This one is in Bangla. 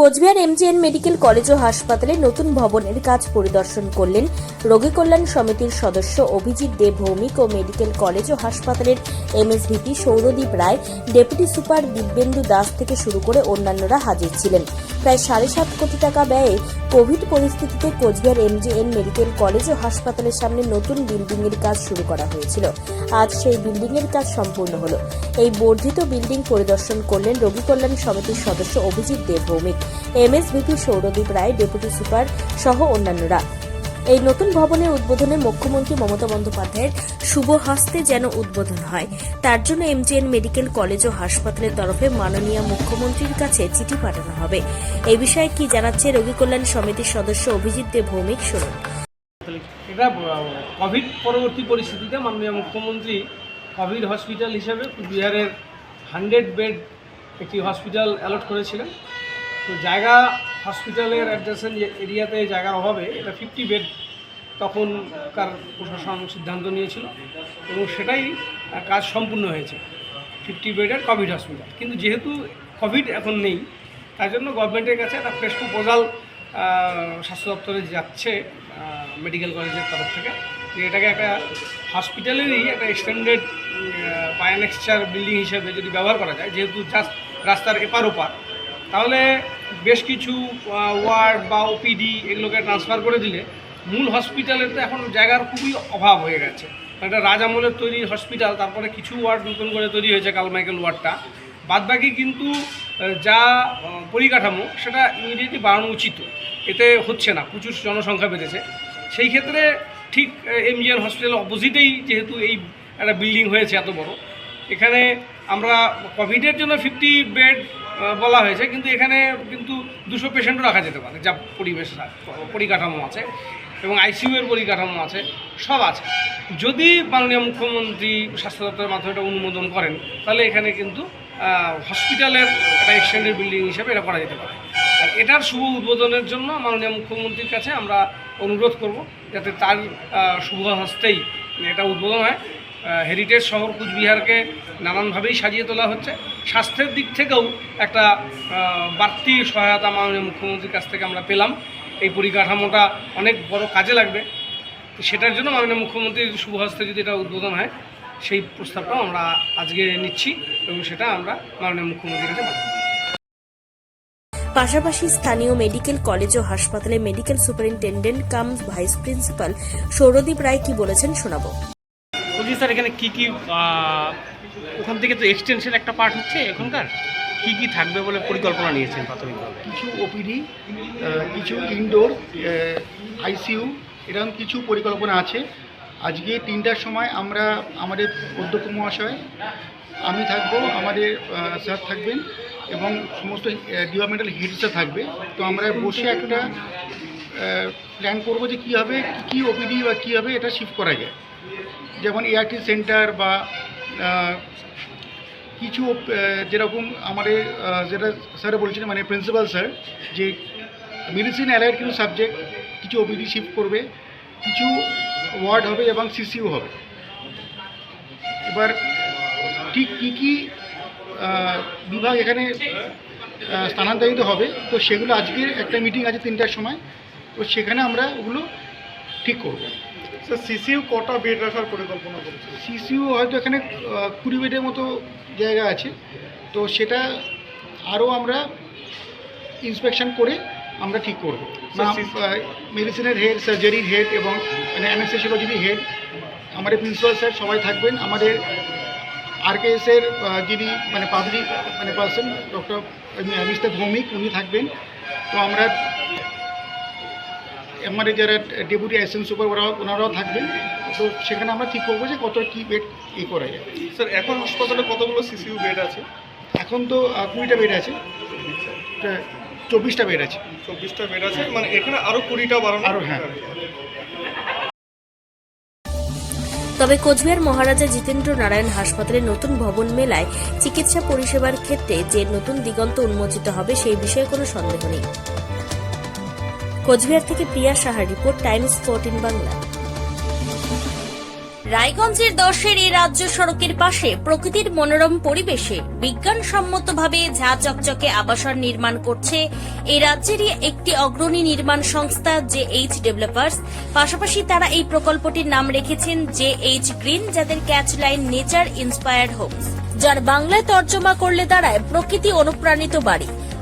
কোচবিহার এমজিএন মেডিকেল কলেজ ও হাসপাতালে নতুন ভবনের কাজ পরিদর্শন করলেন রোগী কল্যাণ সমিতির সদস্য অভিজিৎ দেব ভৌমিক ও মেডিকেল কলেজ ও হাসপাতালের MSVP Souradip Roy, deputy super Dibyendu Das থেকে শুরু করে অন্যান্যরা হাজির ছিলেন। প্রায় সাড়ে সাত কোটি টাকা ব্যয়ে কোভিড পরিস্থিতিতে কোচবিহার এমজিএন মেডিকেল কলেজ ও হাসপাতালের সামনে নতুন বিল্ডিং এর কাজ শুরু করা হয়েছিল। আজ সেই বিল্ডিং এর কাজ সম্পূর্ণ হলো। এই বর্ধিত বিল্ডিং পরিদর্শন করলেন রোগী কল্যাণ সমিতির সদস্য Abhijit Deb Bhowmik. MSVP Souradip Roy, deputy super সহ অন্যান্যরা। এই নতুন ভবনের উদ্বোধনে মুখ্যমন্ত্রী মমতা বন্দ্যোপাধ্যায়ের শুভ হস্তে যেন উদ্বোধন হয়, তার জন্য এমজিএন মেডিকেল কলেজ ও হাসপাতালের তরফে মাননীয় মুখ্যমন্ত্রীর কাছে চিঠি পাঠানো হবে। এই বিষয়ে কি জানাচ্ছে রোগী কল্যাণ সমিতির সদস্য অভিজিৎ দেব ভৌমিক, শুনুন। এটা কোভিড পরবর্তী পরিস্থিতিতে মাননীয় মুখ্যমন্ত্রী কোভিড হসপিটাল হিসেবে বিহারের হান্ড্রেড বেড একটি হসপিটাল অ্যালট করেছিলেন। তো জায়গা হসপিটালের অ্যাডজাসেন্ট এরিয়াতে জায়গার অভাবে এটা ফিফটি বেড তখনকার প্রশাসন সিদ্ধান্ত নিয়েছিল এবং সেটাই কাজ সম্পূর্ণ হয়েছে। ফিফটি বেডের কোভিড হসপিটাল কিন্তু যেহেতু কোভিড এখন নেই তার জন্য গভর্নমেন্টের কাছে একটা ফ্রেশ প্রপোজাল স্বাস্থ্য দপ্তরে যাচ্ছে মেডিকেল কলেজের তরফ থেকে। যে এটাকে একটা হসপিটালেরই একটা এক্সটেন্ডেড বায়োনেক্সচার বিল্ডিং হিসেবে যদি ব্যবহার করা যায়, যেহেতু জাস্ট রাস্তার এপার ওপার, তাহলে বেশ কিছু ওয়ার্ড বা ওপিডি এগুলোকে ট্রান্সফার করে দিলে মূল হসপিটালের তো এখন জায়গার খুবই অভাব হয়ে গেছে। একটা রাজ আমলের তৈরি হসপিটাল তারপরে কিছু ওয়ার্ড নতুন করে তৈরি হয়েছে কালমাইকেল ওয়ার্ডটা। বাদবাকি কিন্তু যা পরিকাঠামো, সেটা ইমিডিয়েটলি বাড়ানো উচিত। এতে হচ্ছে না, প্রচুর জনসংখ্যা বেড়েছে। সেই ক্ষেত্রে ঠিক এম এমজিএন হসপিটালের অপোজিটেই যেহেতু এই একটা বিল্ডিং হয়েছে এত বড়। এখানে আমরা কোভিডের জন্য ফিফটি বেড বলা হয়েছে, কিন্তু এখানে কিন্তু দুশো পেশেন্টও রাখা যেতে পারে, যা পরিবেশ, পরিকাঠামো আছে এবং আইসিইউ এর পরিকাঠামো আছে, সব আছে। যদি মাননীয় মুখ্যমন্ত্রী স্বাস্থ্য দপ্তরের মাধ্যমে এটা অনুমোদন করেন, তাহলে এখানে কিন্তু হসপিটালের একটা এক্সটেন্ডেড বিল্ডিং হিসেবে এটা করা যেতে পারে। আর এটার শুভ উদ্বোধনের জন্য মাননীয় মুখ্যমন্ত্রীর কাছে আমরা অনুরোধ করব, যাতে তার শুভ হস্তেই এটা উদ্বোধন হয়। হেরিটেজ শহর কুচবিহারকে নানানভাবেই সাজিয়ে তোলা হচ্ছে। স্বাস্থ্যের দিক থেকেও একটা বাড়তি সহায়তা মাননীয় মুখ্যমন্ত্রীর কাছ থেকে আমরা পেলাম। এই পরিকাঠামোটা অনেক বড় কাজে লাগবে। তো সেটার জন্য মাননীয় মুখ্যমন্ত্রীর শুভ হস্তে যদি এটা উদ্বোধন হয়, সেই প্রস্তাবটাও আমরা আজকে নিচ্ছি এবং সেটা আমরা মাননীয় মুখ্যমন্ত্রীর কাছে পাঠাবো। পাশাপাশি স্থানীয় মেডিকেল কলেজ ও হাসপাতালে medical superintendent cum vice principal Souradip Roy কি বলেছেন শোনাবো। স্যার, এখানে কি কি ওখান থেকে তো এক্সটেনশন একটা পার্ট হচ্ছে এখনকার? কি কি থাকবে বলে পরিকল্পনা নিয়েছেন প্রাথমিকভাবে? কিছু ওপিডি কিছু ইনডোর আইসিইউ এরকম কিছু পরিকল্পনা আছে। আজকে তিনটার সময় আমরা আমাদের অধ্যক্ষ মহাশয়, আমি থাকব, আমাদের স্যার থাকবেন এবং সমস্ত ডিপার্টমেন্টাল হেডসরা থাকবে। তো আমরা বসে একটা প্ল্যান করব যে কী হবে, কী ওপিডি বা কীভাবে এটা শিফট করা যায়। যেমন এআরটি সেন্টার বা কিছু যেরকম আমাদের যেটা স্যার বলছিলেন মানে প্রিন্সিপাল স্যার যে মেডিসিন অ্যালাইড কিছু সাবজেক্ট কিছু ওপিডি শিফট করবে, কিছু ওয়ার্ড হবে এবং সিসিউ হবে। এবার ঠিক কী কী বিভাগ এখানে স্থানান্তরিত হবে, তো সেগুলো আজকে একটা মিটিং আছে তিনটার সময়, তো সেখানে আমরা ওগুলো ঠিক করব। সিসিউ কটা বেড রাখার পরিকল্পনা করেছে সিসিউ হয়তো এখানে কুড়ি বেডের মতো জায়গা আছে। তো সেটা আরও আমরা ইন্সপেকশন করে আমরা ঠিক করব। মেডিসিনের হেড সার্জারির হেড এবং মানে অ্যানেস্থেসিওলজির হেড আমাদের প্রিন্সিপাল স্যার সবাই থাকবেন। আমাদের আরকেএসের যিনি মানে পাবলিক মানে পার্সন ডক্টর মিস্টার ভৌমিক উনি থাকবেন। তো আমরা আমাদের যারা ডেপুটি অ্যাসিস্ট্যান্ট সুপার ওরাও ওনারাও থাকবেন। তো সেখানে আমরা ঠিক করব যে কত কী বেড ই করা যায়। স্যার এখন হাসপাতালে কতগুলো সিসিউ বেড আছে? এখন তো কুড়িটা বেড আছে। চব্বিশটা বেড আছে। চব্বিশটা বেড আছে মানে এখানে আরও কুড়িটা বাড়ানো আরও হ্যাঁ। তবে কোচবিহার মহারাজা জিতেন্দ্র নারায়ণ হাসপাতালে নতুন ভবন মেলায় চিকিৎসা পরিষেবার ক্ষেত্রে যে নতুন দিগন্ত উন্মোচিত হবে সেই বিষয়ে কোনো সন্দেহ নেই। কোচবিহার থেকে প্রিয়া সাহার রিপোর্ট টাইমস ফোরটিন বাংলা। রায়গঞ্জের দশের এই রাজ্য সড়কের পাশে প্রকৃতির মনোরম পরিবেশে বিজ্ঞানসম্মতভাবে ঝা চকচকে আবাসন নির্মাণ করছে এই রাজ্যেরই একটি অগ্রণী নির্মাণ সংস্থা জে এইচ ডেভেলপার্স। পাশাপাশি তারা এই প্রকল্পটির নাম রেখেছেন জে এইচ গ্রিন, যাদের catch line nature inspired homes, যার বাংলায় তর্জমা করলে দাঁড়ায় প্রকৃতি অনুপ্রাণিত বাড়ি।